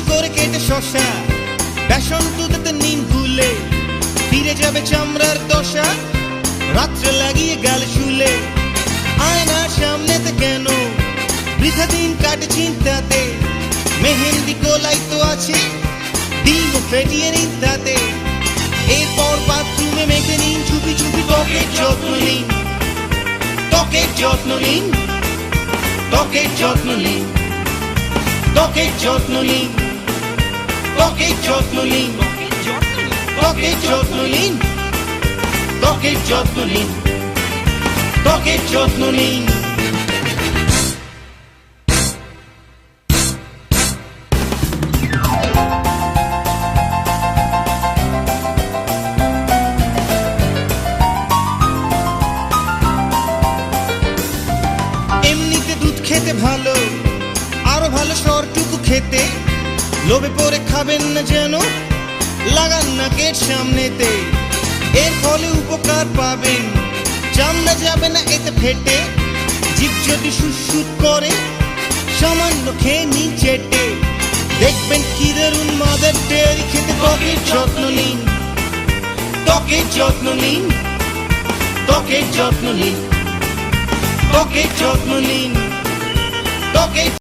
করে কেটে শশা বেসন দুধেতে নিন গুলে, ফিরে যাবে চামড়ার দশা। রাত্রে লাগিয়ে গাল শুলে, আয়নার সামনেতে কেন? বৃথা দিন কাটে চিন্তাতে, মেহেন্দি গোলাই তো আছে, ডিম ফেটিয়ে নিন তাতে। এরপর বাথরুমে মেখে নিন চুপি চুপি ত্বকের যত্ন নিন। ত্বকের যত্ন নিন। ত্বকের যত্ন নিন। ত্বকের যত্ন নিন। Toki Jotulin, Toki Jotulin, Toki Jotulin, Toki Jotulin. এমনিতে দুধ খেতে ভালো আরও ভালো সরটুকু খেতে লোভে পড়ে খাবেন না যেন, লাগান না কেট সামনেতে। এর ফলে উপকার পাবেন। চামড়া যাবে না এতে ফেটে। জীব যদি সুসুত করে, সামান্য খেয়ে চেটে। দেখবেন কি দারুণ মাদার ডেয়ারি খেতে ত্বকের যত্ন নিন। ত্বকের যত্ন নিন। ত্বকের যত্ন নিন। ত্বকের যত্ন নিন। ত্বকের